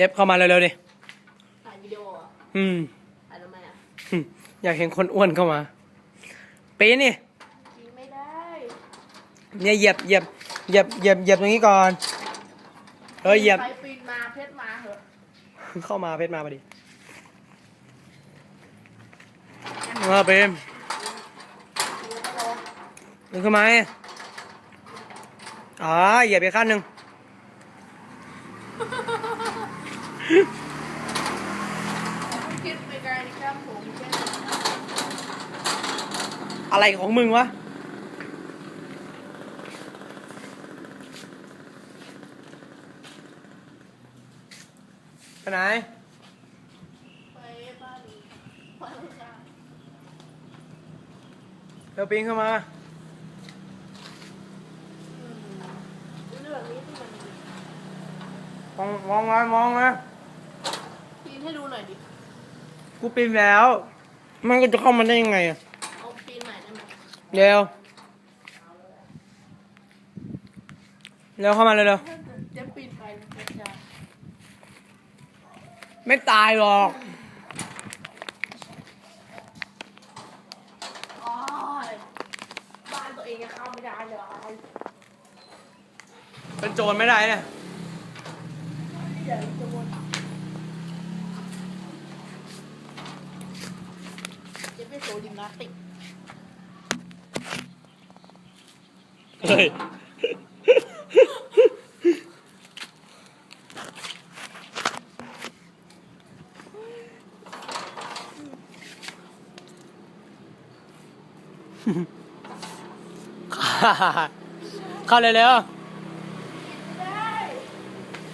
จ็บเข้ามาเร็วๆดิถ่ายวิดีโอเหรออืม ถ่ายทำไมอะหึอยากเห็นคนอ้วนเข้ามาปีนนี่กินไม่ได้เนี่ยเหยียบเหยียบเหยียบเหยียบเหยียบตรงนี้ก่อนเออเหยียบ ใครปีนมาเพชรมาเหอะเข้ามาเพชรมาพอดีเออเปรมดึงขึ้นมาให้อ๋อเหยียบไปขั้นหนึ่ง อะไรของมึงวะ ไปไหนไปบ้านบ้านข้าเดี๋ยวปีนเข้ามามเรื่องนี้ที่มันมองมองมามองมา นให้ดูหน่อยดิ กูปีนแล้ว มันก็จะเข้ามาได้ยังไงอะเอาปีนใหม่ได้ไหมเร็วเร็วเข้ามาเร็วถ้าเกิดจะปีนไปมันจะๆไม่ตายหรอก โอ้ยบ้านตัวเองยังเข้าไม่ได้เลยเป็นโจรไม่ได้เนี่ย เดี๋ยวจะวน จะไปโซยิมนาสติกเฮ้ยเข้าเลยเร็ว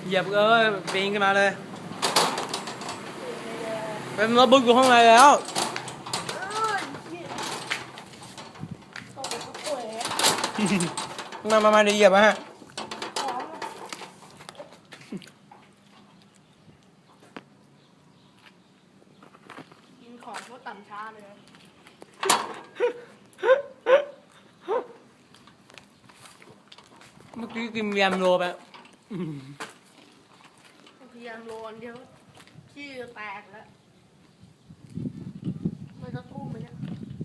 เหยียบเออปีนขึ้นมาเลยเป็นรถบุกอยู่ข้างในแล้ว เอ้ยเนี่ยตกไปทุกตัวเลยอะ มามามาเดี๋ยวเหยียบมาฮะของกินของก็ต่ำช้าเลย เมื่อกี้กินยำโรไปอืมพยายามโรนเดียวขี้จะแตกแล้ว มันจะตู้มไหมเนี่ย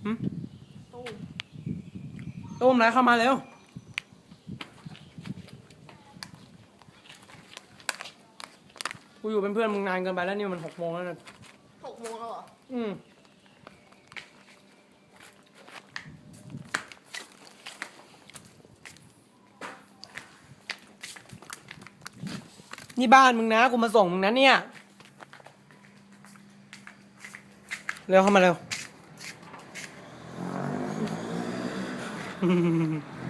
หึตู้ม ต้มไรเข้ามาเร็วกูอยู่เป็นเพื่อนมึงนานเกินไปแล้วนี่มันหกโมงแล้วนะหกโมงแล้วเหรอ อืมนี่บ้านมึงนะ กูมาส่งมึงนะเนี่ย เร็วเข้ามาเร็ว 哼哼哼哼哼